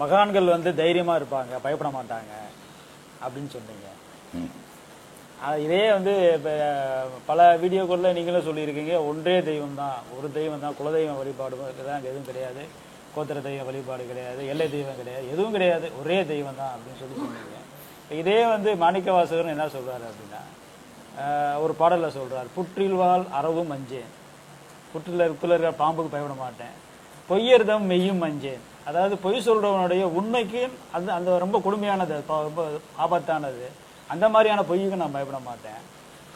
மகான்கள் வந்து தைரியமா இருப்பாங்க பயப்பட மாட்டாங்க அப்படின்னு சொன்னீங்க. இதே வந்து இப்ப பல வீடியோக்களில் நீங்களும் சொல்லியிருக்கீங்க ஒன்றே தெய்வம் தான் ஒரு தெய்வம் தான் குலதெய்வம் வழிபாடு தான் எதுவும் கிடையாது. கோத்திர தெய்வ வழிபாடு கிடையாது எல்லை தெய்வம் கிடையாது எதுவும் கிடையாது ஒரே தெய்வம் தான் அப்படின்னு சொல்லி சொன்னீங்க. இதே வந்து மாணிக்கவாசகர் என்ன சொல்றாரு அப்படின்னா ஒரு பாடல்ல சொல்றார் புற்றில்வாள் அறவும் மஞ்சேன் புற்றில் இருக்குள்ள இருக்கிற பாம்புக்கு பயப்பட மாட்டேன். பொய்யர்தம் மெய்யும் மஞ்சேன் அதாவது பொய் சொல்றவனுடைய உண்மைக்கு அந்த அந்த ரொம்ப கொடுமையானது ரொம்ப ஆபத்தானது. அந்த மாதிரியான பொய்யுக்கு நான் பயப்பட மாட்டேன்.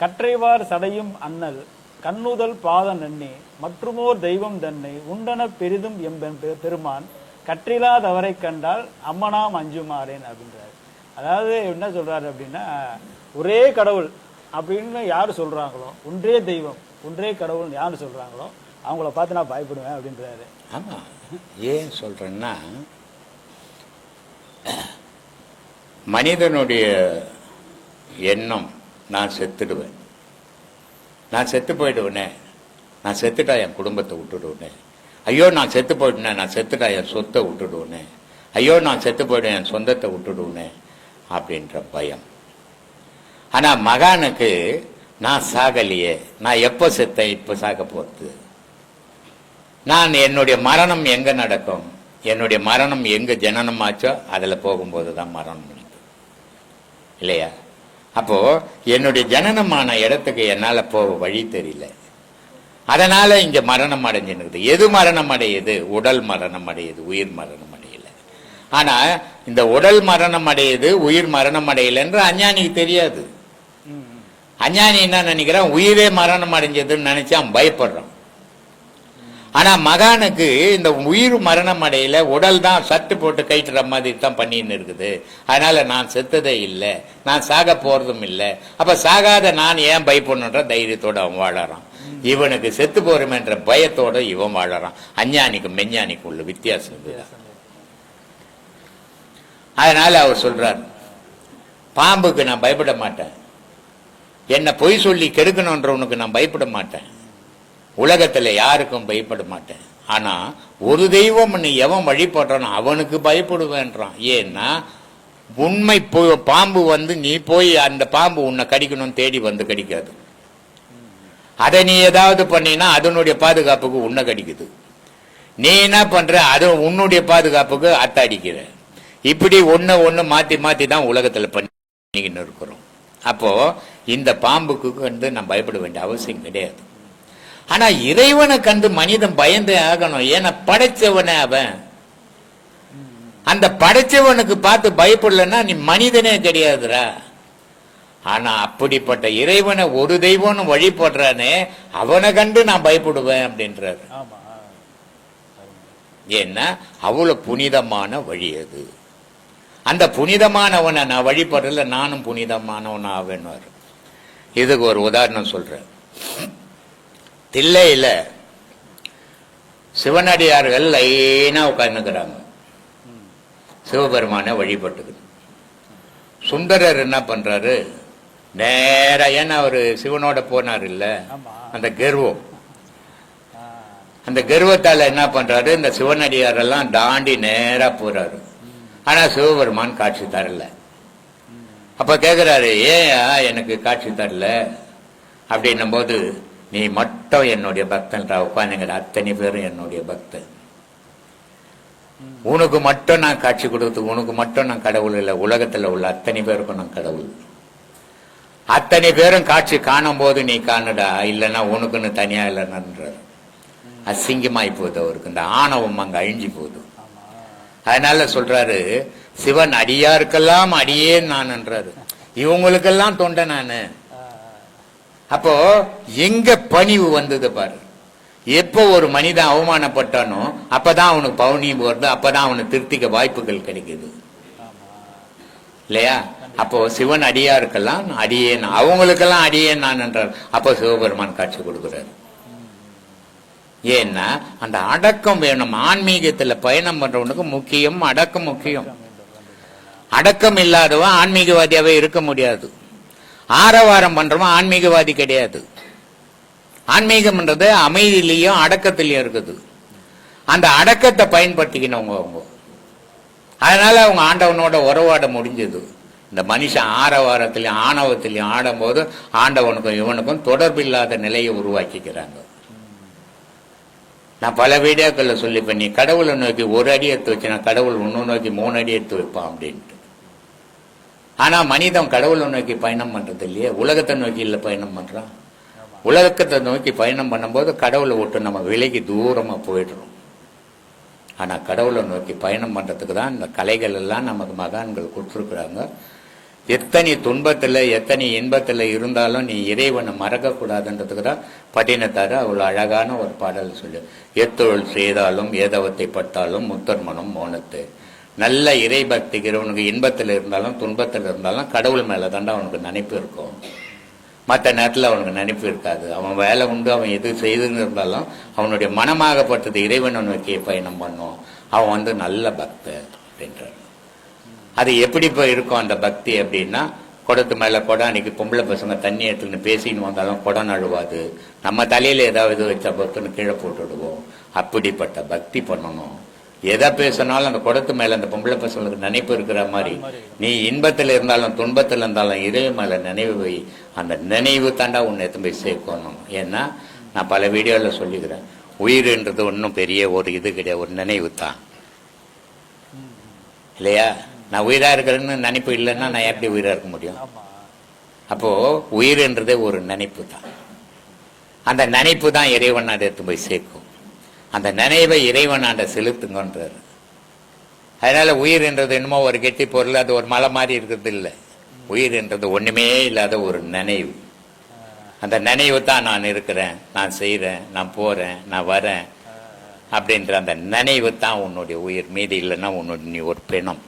கற்றைவார் சடையும் அண்ணல் கண்ணுதல் பாத நன்னி மற்றுமோர் தெய்வம் தன்னை உண்டன பெரிதும் எம்பென் பெருமான் கற்றிலாதவரை கண்டால் அம்மனாம் அஞ்சுமாறேன் அப்படின்றார். அதாவது என்ன சொல்றாரு அப்படின்னா ஒரே கடவுள் அப்படின்னு யார் சொல்றாங்களோ ஒன்றே தெய்வம் ஒன்றே கடவுள்னு யார் சொல்றாங்களோ அவங்கள பார்த்து நான் பயப்படுவேன் அப்படின்றாரு. ஆமாம் ஏன் சொல்கிறேன்னா மனிதனுடைய எண்ணம் நான் செத்துடுவேன். நான் செத்து போயிடுவேனே. நான் செத்துட்டா என் குடும்பத்தை விட்டுடுவேனே. ஐயோ நான் செத்து போயிட்டேனே நான் செத்துட்டா என் சொத்தை விட்டுடுவேனே. ஐயோ நான் செத்து போயிடுவேன். என் சொந்தத்தை விட்டுடுவேனே. அப்படின்ற பயம். ஆனால் மகானுக்கு நான் சாகலையே. நான் எப்போ செத்தேன்? இப்போ சாக போகிறது நான் என்னுடைய மரணம் எங்க நடக்கும்? என்னுடைய மரணம் எங்க ஜனனம் ஆச்சோ அதுல போகும்போது தான் மரணம் நடக்கும். இல்லையா? அப்போ என்னுடைய ஜனனமான இடத்துக்கு என்னால போக வழி தெரியல. அதனால இங்க மரணம் அடைஞ்சுனுக்குது எது மரணம் அடையுது? உடல் மரணம் அடையுது உயிர் மரணம் அடையல. ஆனா இந்த உடல் மரணம் அடையுது உயிர் மரணம் அடையலன்ற அஞ்ஞானிக்கு தெரியாது. அஞ்ஞானி என்ன நினைக்கிறான்? உயிரே மரணம் அடைஞ்சதுன்னு நினைச்சு அவன் பயப்படுறான். ஆனால் மகானுக்கு இந்த உயிர் மரணம் அடையல உடல் தான் சட்டு போட்டு கைட்டுற மாதிரி தான் பண்ணின்னு இருக்குது. அதனால் நான் செத்ததே இல்லை நான் சாக போகிறதும் இல்லை. அப்போ சாகாத நான் ஏன் பயப்படணுன்ற தைரியத்தோட அவன் வாழறான். இவனுக்கு செத்து போகிறோமென்ற பயத்தோட இவன் வாழறான். அஞ்ஞானிக்கும் மெஞ்ஞானிக்கு உள்ள வித்தியாசம் இதுதான். அதனால் அவர் சொல்கிறார் பாம்புக்கு நான் பயப்பட மாட்டேன். என்னை பொய் சொல்லி கெடுக்கணுன்றவனுக்கு நான் பயப்பட மாட்டேன். உலகத்தில் யாருக்கும் பயப்பட மாட்டேன். ஆனால் ஒரு தெய்வம் நீ எவன் வழிபடுறானோ அவனுக்கு பயப்படுவேன்றான். ஏன்னா உண்மை பொ- பாம்பு வந்து நீ போய் அந்த பாம்பு உன்னை கடிக்கணும்னு தேடி வந்து கடிக்காது. அதை நீ ஏதாவது பண்ணினா அதனுடைய பாதுகாப்புக்கு உன்னை கடிக்குது. நீ என்ன பண்ற? அது உன்னுடைய பாதுகாப்புக்கு அத்தை அடிக்கிற இப்படி ஒன்று ஒண்ணு மாத்தி மாத்தி தான் உலகத்துல பண்ணிக்கின்னு இருக்கிறோம். அப்போ இந்த பாம்புக்கு வந்து நான் பயப்பட வேண்டிய அவசியம் கிடையாது. ஆனா இறைவனை கண்டு மனிதன் பயந்தே ஆகணும். ஏன்னா படைச்சவனே அவன். அந்த படைச்சவனுக்கு பார்த்து பயப்படலன்னா நீ மனிதனே கிடையாதுடா ஆனா அப்படிப்பட்ட இறைவனை ஒரு தெய்வம்னு வழிபடுறானே அவனை கண்டு நான் பயப்படுவேன் அப்படின்றாரு. ஏன்னா அவ்வளவு புனிதமான வழி அது. அந்த புனிதமானவனை நான் வழிபடல நானும் புனிதமானவன் ஆவேன்னு இதுக்கு ஒரு உதாரணம் சொல்றேன். தில்லையில சிவனடியார்கள் லைனா உட்கார்ந்துக்கிறாங்க. சிவபெருமானை வழிபட்டுக்குது சுந்தரர் என்ன பண்றாரு? நேரா ஏன்னா அவரு சிவனோட போனார் இல்ல. அந்த கர்வம். அந்த கர்வத்தால என்ன பண்றாரு? இந்த சிவனடியார் எல்லாம் தாண்டி நேரா போறாரு. ஆனா சிவபெருமான் காட்சி தரல. அப்ப கேக்குறாரு ஏன் எனக்கு காட்சி தரல. அப்படின்னும் போது நீ மட்டும் என்னுடைய பக்தன்றா உட்காந்துங்கிற அத்தனை பேரும் என்னுடைய பக்தன். உனக்கு மட்டும் நான் காட்சி கொடுத்து உனக்கு மட்டும் நான் கடவுள் இல்லை. உலகத்தில் உள்ள அத்தனை பேருக்கும் நான் கடவுள். அத்தனை பேரும் காட்சி காணும் போது நீ காணுடா இல்லைன்னா உனக்குன்னு தனியா இல்லைன்றார் அசிங்கமாய் போகுது அவருக்கு. இந்த ஆணவம் அங்க அழிஞ்சு போகுது. அதனால சொல்றாரு சிவன் அடியாருக்கெல்லாம் அடியே நான்ன்றாரு. இவங்களுக்கெல்லாம் தொண்டை நான். அப்போ எங்க பணிவு வந்தது பாரு. எப்போ ஒரு மனிதன் அவமானப்பட்டானோ அப்பதான் அவனுக்கு பவுனியம் வருது அப்பதான் அவனுக்கு திருத்திக்க வாய்ப்புகள் கிடைக்குது. இல்லையா? அப்போ சிவன் அடியாருக்கெல்லாம் அடியேன் அவங்களுக்கெல்லாம் அடியேன் நான் என்றார். அப்போ சிவபெருமான் காட்சி கொடுக்கிறார். ஏன்னா அந்த அடக்கம் வேணும். ஆன்மீகத்துல பயணம் பண்றவனுக்கு முக்கியம் அடக்கம் முக்கியம். அடக்கம் இல்லாதவன் ஆன்மீகவாதியாவே இருக்க முடியாது. ஆரவாரம் பண்றவன் ஆன்மீகவாதி கிடையாது. ஆன்மீகம்ன்றது அமைதியிலையும் அடக்கத்திலையும் இருக்குது. அந்த அடக்கத்தை பயன்படுத்திக்கணும் அவங்க. அதனால அவங்க ஆண்டவனோட உறவாட முடிஞ்சது. இந்த மனுஷன் ஆரவாரத்திலையும் ஆணவத்திலையும் ஆடும்போது ஆண்டவனுக்கும் இவனுக்கும் தொடர்பில்லாத நிலையை உருவாக்கிக்கிறாங்க. நான் பல வீடியோக்களில் சொல்லிப்பேன் நீ கடவுளை நோக்கி ஒரு அடி எடுத்து வச்சுனா கடவுள் ஒன்று நோக்கி மூணு அடி எடுத்து வைப்பான் அப்படின்ட்டு. ஆனா மனிதன் கடவுளை நோக்கி பயணம் பண்றது இல்லையே? உலகத்தை நோக்கி இல்லை பயணம் பண்றான் உலகத்தை நோக்கி பயணம் பண்ணும்போது கடவுளை விட்டு நம்ம விலகி தூரமா போயிடுறோம். ஆனா கடவுளை நோக்கி பயணம் பண்றதுக்கு தான் இந்த கலைகள் எல்லாம் நமக்கு மகான்கள் கொடுத்துருக்குறாங்க. எத்தனை துன்பத்தில் எத்தனை இன்பத்தில் இருந்தாலும் நீ இறைவனை மறக்கக்கூடாதுன்றதுக்கு தான் பட்டினத்தார் அவ்வளோ அழகான ஒரு பாடல் சொல்லு. எத்தொழில் செய்தாலும் ஏதவத்தை பட்டாலும் முத்தர்மனும் மோனத்து. நல்ல இறை பக்தி இன்பத்தில் இருந்தாலும் துன்பத்தில் இருந்தாலும் கடவுள் மேலே தாண்டா அவனுக்கு நினைப்பு இருக்கும். மற்ற நேரத்தில் அவனுக்கு நினைப்பு இருக்காது. அவன் வேலை உண்டு அவன் எது செய்துன்னு இருந்தாலும் அவனுடைய மனமாகப்பட்டது இறைவனை நோக்கி பயணம் பண்ணும். அவன் வந்து நல்ல பக்த அப்படின்றார். அது எப்படி இப்போ இருக்கும் அந்த பக்தி அப்படின்னா குடத்து மேலே குடம் அன்னைக்கு பொம்பளை பசங்க தண்ணி எடுத்துன்னு பேசின்னு வந்தாலும் குடம் நழுவாது. நம்ம தலையில் ஏதாவது வச்சா பக்தன்னு கீழே போட்டுடுவோம். அப்படிப்பட்ட பக்தி பண்ணணும். எதை பேசினாலும் அந்த குடத்து மேல அந்த பொம்பளை பசங்களுக்கு நினைப்பு இருக்கிற மாதிரி. நீ இன்பத்தில் இருந்தாலும் துன்பத்தில் இருந்தாலும் இறைவு மேல நினைவு வை. அந்த நினைவு தாண்டா உன்னை எடுத்து போய் சேர்க்கணும். ஏன்னா நான் பல வீடியோல சொல்லிக்கிறேன். உயிர்ன்றது ஒன்றும் பெரிய ஒரு இது கிடையாது. ஒரு நினைவு தான். இல்லையா? நான் உயிரா இருக்கிறேன்னு நினைப்பு இல்லைன்னா நான் எப்படி உயிரா இருக்க முடியும்? ஆமா. அப்போ உயிர்ன்றதே ஒரு நினைப்பு தான். அந்த நினைப்பு தான் இறைவனாண்ட எடுத்து போய் சேர்க்கும். அந்த நினைவை இறைவன் இறைவனாண்ட அதனால் அதனால உயிர்ன்றது என்னமோ ஒரு கெட்டி பொருள் அது ஒரு மலை மாதிரி இருக்கிறது இல்லை. உயிர் என்றது ஒன்றுமே இல்லாத ஒரு நினைவு. அந்த நினைவு தான் நான் இருக்கிறேன் நான் செய்கிறேன் நான் போகிறேன் நான் வரேன் அப்படின்ற அந்த நினைவு தான் உன்னுடைய உயிர். மீதி இல்லைன்னா உன்னுடைய நீ ஒரு பிணம்.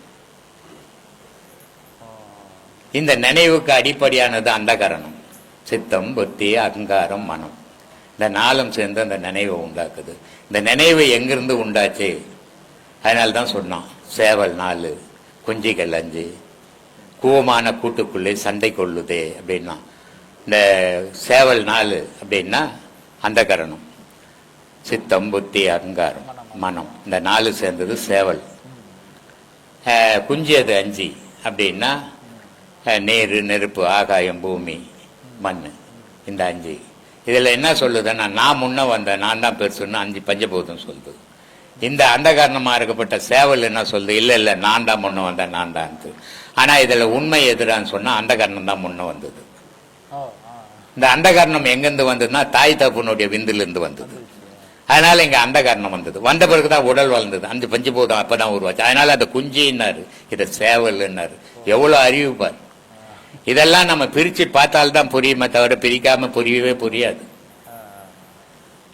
இந்த நினைவுக்கு அடிப்படையானது அந்த கரணம். சித்தம் புத்தி அகங்காரம் மனம். இந்த நாளும் சேர்ந்து அந்த நினைவை உண்டாக்குது. இந்த நினைவு எங்கிருந்து உண்டாச்சு? அதனால தான் சொன்னான் சேவல் நாலு குஞ்சிகள் அஞ்சு கூவமான கூட்டுக்குள்ளே சண்டை கொள்ளுதே அப்படின்னா இந்த சேவல் நாலு அப்படின்னா அந்த கரணம் சித்தம் புத்தி அகங்காரம் மனம். இந்த நாலு சேர்ந்தது சேவல். குஞ்சு அது அஞ்சு அப்படின்னா நீர் நெருப்பு ஆகாயம் பூமி மண் இந்த அஞ்சு. இதில் என்ன சொல்லுதுன்னா நான் முன்ன வந்தேன் நான் தான் பெருசுன்னு அஞ்சு பஞ்சபூதம் சொல்லுது. இந்த அந்த காரணமாக இருக்கப்பட்ட சேவல் என்ன சொல்லுது? இல்லை இல்லை நான் தான் முன்ன வந்தேன் நான் தான் ஆனால் இதில் உண்மை எதிரான்னு சொன்னால் அந்த காரணம் தான் முன்ன வந்தது. இந்த அந்த காரணம் எங்கேருந்து வந்ததுன்னா தாய் தப்புனுடைய விந்திலிருந்து வந்தது. அதனால இங்கே அந்த காரணம் வந்தது. வந்த பிறகு தான் உடல் வளர்ந்தது. அந்த பஞ்சபூதம் அப்போ தான் உருவாச்சு. அதனால அந்த குஞ்சின்னாரு இதை சேவல்னாரு எவ்வளோ அறிவு இதெல்லாம் நம்ம பிரிச்சு பார்த்தால்தான் புரியுமே தவிர பிரிக்காம புரியவே புரியாது.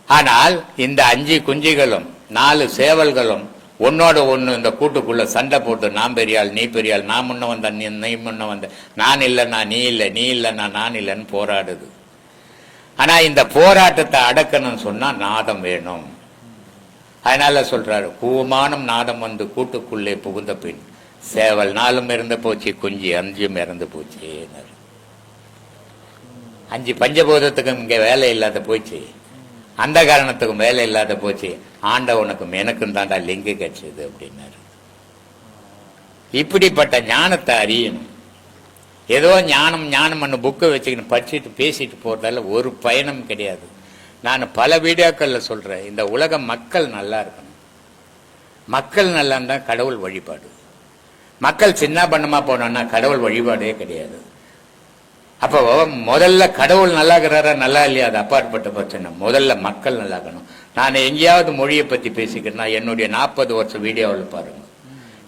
ஆனால் இந்த அஞ்சு குஞ்சுகளும் நாலு சேவல்களும் ஒன்னோட ஒண்ணு இந்த கூட்டுக்குள்ள சண்டை போட்டு நான் பெரியாள் நீ பெரியாள் நான் முன்ன வந்த நீ நீ முன்ன வந்த நான் இல்லைன்னா நீ இல்லை நீ இல்லைன்னா நான் இல்லைன்னு போராடுது. ஆனா இந்த போராட்டத்தை அடக்கணும்னு சொன்னா நாதம் வேணும். அதனால சொல்றாரு கூமானம் நாதம் வந்து கூட்டுக்குள்ளே புகுந்த பின் சேவல் நாலும் இறந்து போச்சு குஞ்சு அஞ்சும் இறந்து போச்சு. அஞ்சு பஞ்சபூதத்துக்கும் இங்கே வேலை இல்லாத போச்சு. அந்த காரணத்துக்கும் வேலை இல்லாத போச்சு. ஆண்டவனுக்கும் எனக்கும் தாண்டா லிங்கு கிடைச்சது அப்படின்னாரு. இப்படிப்பட்ட ஞானத்தை அறியணும். ஏதோ ஞானம் ஞானம் புக்கை வச்சுக்கின்னு படிச்சுட்டு பேசிட்டு போறதால ஒரு பயணம் கிடையாது. நான் பல வீடியோக்களில் சொல்கிறேன் இந்த உலக மக்கள் நல்லா இருக்கணும். மக்கள் நல்லா இருந்தால் கடவுள் வழிபாடு. மக்கள் சின்ன பண்ணமா போனோம்னா கடவுள் வழிபாடே கிடையாது. அப்போ முதல்ல கடவுள் நல்லா இருக்கிறாரா நல்லா இல்லையா? அது அப்பாற்பட்ட பிரச்சனை. முதல்ல மக்கள் நல்லா இருக்கணும் நான் எங்கேயாவது மொழியை பற்றி பேசிக்கிறேன்னா என்னுடைய நாற்பது வருஷம் வீடியோவில் பாருங்கள்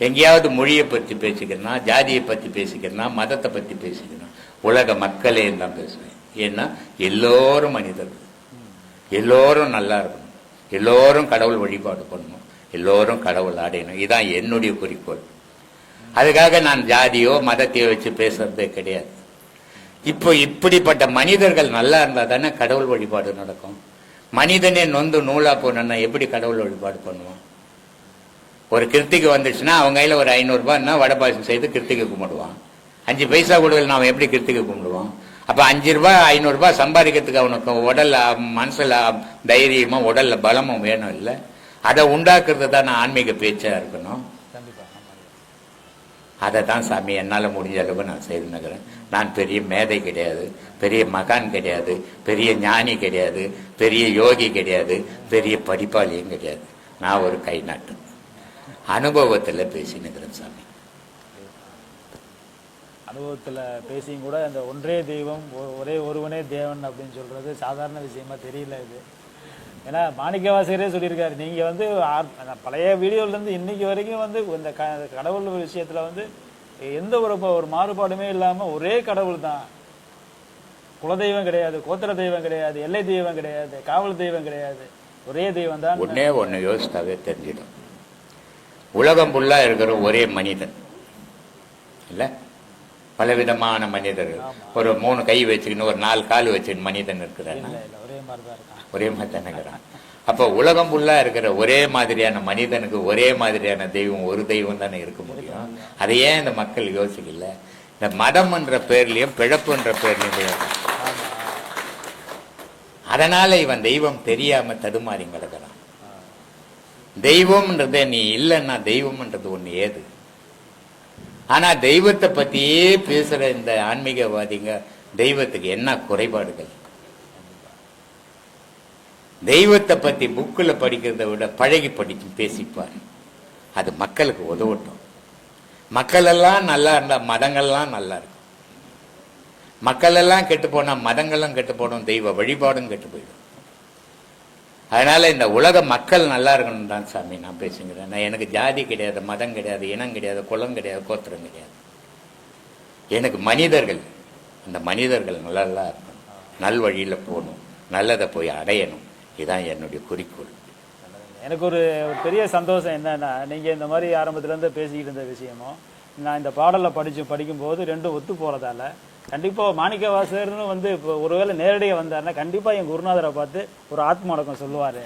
எங்கேயாவது மொழியை பற்றி பேசிக்கிறேன்னா ஜாதியை பற்றி பேசிக்கிறேன்னா மதத்தை பற்றி பேசிக்கிறேன் உலக மக்களே தான் பேசுவேன். ஏன்னா எல்லோரும் மனிதர்கள். எல்லோரும் நல்லா இருக்கணும். எல்லோரும் கடவுள் வழிபாடு பண்ணணும். எல்லோரும் கடவுள் அடையணும் இதுதான் என்னுடைய குறிக்கோள். அதுக்காக நான் ஜாதியோ மதத்தையோ வச்சு பேசுறதே கிடையாது. இப்போ இப்படிப்பட்ட மனிதர்கள் நல்லா இருந்தா தானே கடவுள் வழிபாடு நடக்கும். மனிதனே நொந்து நூலா போனா எப்படி கடவுள் வழிபாடு பண்ணுவான்? ஒரு கிருத்திகை வந்துச்சுன்னா அவங்க கையில ஒரு ஐநூறு ரூபாய்னா வடை பாயசம் செய்து கிருத்திகை கும்பிடுவான். அஞ்சு பைசா கொடுக்கல அவன் எப்படி கிருத்திகை கும்பிடுவான்? அப்ப அஞ்சு ரூபாய் ஐநூறுரூபா சம்பாதிக்கிறதுக்கு அவனுக்கு உடல்ல மனசுல தைரியமும் உடல்ல பலமும் வேணும் இல்லை? அதை உண்டாக்குறது தான் ஆன்மீக பேச்சா இருக்கணும். கண்டிப்பா. அதை தான் சாமி என்னால் முடிஞ்ச அளவு நான் செய்துனுக்கிறேன் நான் பெரிய மேதை கிடையாது பெரிய மகான் கிடையாது பெரிய ஞானி கிடையாது பெரிய யோகி கிடையாது பெரிய படிப்பாளியும் கிடையாது. நான் ஒரு கை நாட்டு அனுபவத்தில் பேசினுக்கிறேன் சாமி. அனுபவத்தில் பேசியும் கூட அந்த ஒன்றே தெய்வம் ஒ- ஒரே ஒருவனே தேவன் அப்படின்னு சொல்கிறது சாதாரண விஷயமா தெரியல இது. ஏன்னா மாணிக்க வாசகரே சொல்லியிருக்காரு நீங்க வந்து பழைய வீடியோலேருந்து இன்னைக்கு வரைக்கும் வந்து இந்த க- கடவுள் விஷயத்துல வந்து எந்த ஒரு ஒரு மாறுபாடுமே இல்லாம ஒரே கடவுள் தான். குலதெய்வம் கிடையாது கோத்திர தெய்வம் கிடையாது எல்லை தெய்வம் கிடையாது காவல் தெய்வம் கிடையாது. ஒரே தெய்வம் தான். ஒன்னே ஒன்று யோசித்தாவே தெரிஞ்சிடும். உலகம் ஃபுல்லாக இருக்கிற ஒரே மனிதன். இல்லை? பலவிதமான மனிதர்கள். ஒரு மூணு கை வச்சுக்கின்னு ஒரு நாலு கால் வச்சுக்கின்னு மனிதன் இருக்கிறான். ஒரே மாதிரி தான் இருக்கிறான். அப்போ உலகம் ஃபுல்லா இருக்கிற ஒரே மாதிரியான மனிதனுக்கு ஒரே மாதிரியான தெய்வம் ஒரு தெய்வம் தானே இருக்க முடியும். அதை ஏன் இந்த மக்கள் யோசிக்கல. இந்த மதம் என்ற பேர்லயும் பிழப்புன்ற பேர்லயும் அதனால இவன் தெய்வம் தெரியாம தடுமாறி கிடக்கிறான். தெய்வம்ன்றதே நீ இல்லைன்னா தெய்வம்ன்றது ஒண்ணு ஏது? ஆனா தெய்வத்தை பத்தியே பேசுற இந்த ஆன்மீகவாதிங்க தெய்வத்துக்கு என்ன குறைபாடுகள்? தெய்வத்தை பத்தி புக்கில் படிக்கிறதை விட பழகி படிச்சு பேசிப்பார். அது மக்களுக்கு உதவட்டும். மக்கள் எல்லாம் நல்லா இருந்தா மதங்கள்லாம் நல்லா இருக்கும். மக்கள் எல்லாம் கெட்டு போனா மதங்களும் கெட்டு போடும் தெய்வ வழிபாடும் கெட்டு போயிடும். அதனால இந்த உலக மக்கள் நல்லா இருக்கணும் தான் சாமி நான் பேசுகிறேன் நான் எனக்கு ஜாதி கிடையாது மதம் கிடையாது இனம் கிடையாது குலம் கிடையாது கோத்திரம் கிடையாது. எனக்கு மனிதர்கள் அந்த மனிதர்கள் நல்லா இருக்கணும். நல் வழியில் போகணும். நல்லதை போய் அடையணும். இதுதான் என்னுடைய குறிக்கோள். எனக்கு ஒரு பெரிய சந்தோஷம் என்னன்னா நீங்கள் இந்த மாதிரி ஆரம்பத்துலேருந்து பேசிக்கிட்டு இருந்த விஷயமும் நான் இந்த பாடலை படித்து படிக்கும்போது ரெண்டும் ஒத்து போகிறதால கண்டிப்பா மாணிக்க வாசகர்னு வந்து இப்போ ஒருவேளை நேரடியாக வந்தாருன்னா கண்டிப்பா என் குருநாதரை பார்த்து ஒரு ஆத்மடக்கம் சொல்லுவாரு.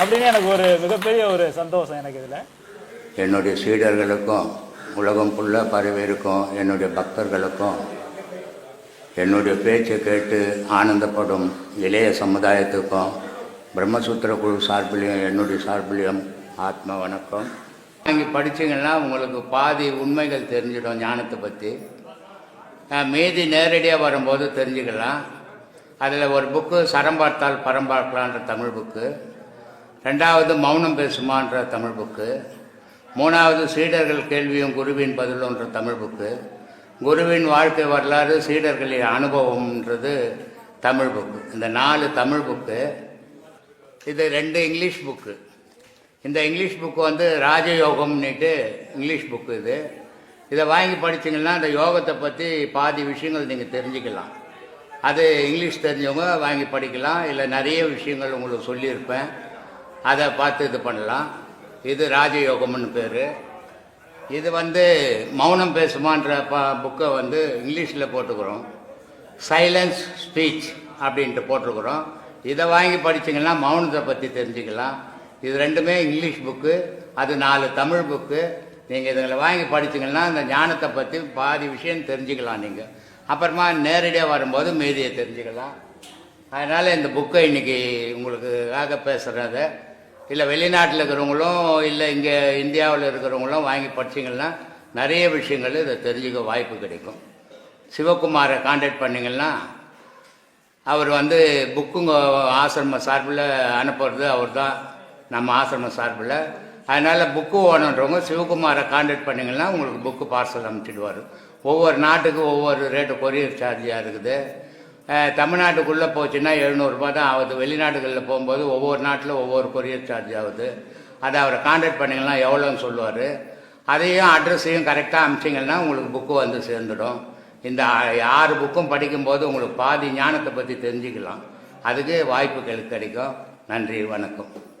அப்படின்னு எனக்கு ஒரு மிகப்பெரிய ஒரு சந்தோஷம் எனக்கு இதில். என்னுடைய சீடர்களுக்கும் உலகம் ஃபுல்லாக பரவியிருக்கும். என்னுடைய பக்தர்களுக்கும் என்னுடைய பேச்சை கேட்டு ஆனந்தப்படும் இளைய சமுதாயத்துக்கும் பிரம்மசூத்திர குழு சார்பிலையும் என்னுடைய சார்பிலையும் ஆத்ம வணக்கம். வாங்கி படிச்சீங்கன்னா உங்களுக்கு பாதி உண்மைகள் தெரிஞ்சிடும் ஞானத்தை பற்றி மீதி நேரடியாக வரும்போது தெரிஞ்சுக்கலாம். அதில் ஒரு புக்கு சரம் பார்த்தால் பரம் பார்க்கலான்ற தமிழ் புக்கு ரெண்டாவது மௌனம் பேசுமான்ற தமிழ் புக்கு மூணாவது சீடர்கள் கேள்வியும் குருவின் பதிலுன்ற தமிழ் புக்கு குருவின் வாழ்க்கை வரலாறு சீடர்களின் அனுபவம்ன்றது தமிழ் புக்கு இந்த நாலு தமிழ் புக்கு இது ரெண்டு இங்கிலீஷ் புக்கு இந்த இங்கிலீஷ் புக்கு வந்து ராஜயோகம்னுட்டு இங்கிலீஷ் புக்கு இது. இதை வாங்கி படிச்சிங்கன்னா இந்த யோகத்தை பற்றி பாதி விஷயங்கள் நீங்கள் தெரிஞ்சுக்கலாம். அது இங்கிலீஷ் தெரிஞ்சவங்க வாங்கி படிக்கலாம். இல்லை நிறைய விஷயங்கள் உங்களுக்கு சொல்லியிருப்பேன். அதை பார்த்து இது பண்ணலாம். இது ராஜயோகம்னு பேர். இது வந்து மௌனம் பேசுமான்ற ப புக்கை வந்து இங்கிலீஷில் போட்டுக்கிறோம். சைலன்ஸ் ஸ்பீச் அப்படின்ட்டு போட்டிருக்கிறோம் இதை வாங்கி படிச்சிங்கன்னா மௌனத்தை பற்றி தெரிஞ்சுக்கலாம். இது ரெண்டுமே இங்கிலீஷ் புக்கு அது நாலு தமிழ் புக்கு. நீங்கள் இதில் வாங்கி படிச்சிங்கன்னா இந்த ஞானத்தை பற்றி பாதி விஷயம் தெரிஞ்சுக்கலாம் நீங்கள் அப்புறமா நேரடியாக வரும்போது மீதியை தெரிஞ்சுக்கலாம். அதனால் இந்த புக்கை இன்றைக்கி உங்களுக்காக பேசுகிறத இல்லை வெளிநாட்டில் இருக்கிறவங்களும் இல்லை இங்கே இந்தியாவில் இருக்கிறவங்களும் வாங்கி படிச்சீங்கன்னா நிறைய விஷயங்கள் இதை தெரிஞ்சுக்க வாய்ப்பு கிடைக்கும். சிவகுமாரை காண்டாக்ட் பண்ணிங்கன்னா அவர் வந்து புக்குங்க ஆசிரம சார்பில் அனுப்புறது அவர் தான் நம்ம ஆசிரம சார்பில். அதனால் புக்கு ஓனன்றவங்க சிவகுமாரை காண்டாக்ட் பண்ணிங்கன்னா உங்களுக்கு புக்கு பார்சல் அனுப்பிச்சிடுவார் ஒவ்வொரு நாட்டுக்கு ஒவ்வொரு ரேட்டு கொரியர் சார்ஜாக இருக்குது. தமிழ்நாட்டுக்குள்ளே போச்சுன்னா எழுநூறுபா தான் ஆகுது. வெளிநாடுகளில் போகும்போது ஒவ்வொரு நாட்டில் ஒவ்வொரு கொரியர் சார்ஜ் ஆகுது. அதை அவரை காண்டாக்ட் பண்ணிங்கன்னா எவ்வளோன்னு சொல்லுவார். அதையும் அட்ரஸையும் கரெக்டாக அனுப்பிச்சிங்கன்னா உங்களுக்கு புக்கு வந்து சேர்ந்துடும். இந்த ஆறு புக்கும் படிக்கும்போது உங்களுக்கு பாதி ஞானத்தை பற்றி தெரிஞ்சுக்கலாம். அதுக்கு வாய்ப்புகள் கிடைக்கும் நன்றி வணக்கம்.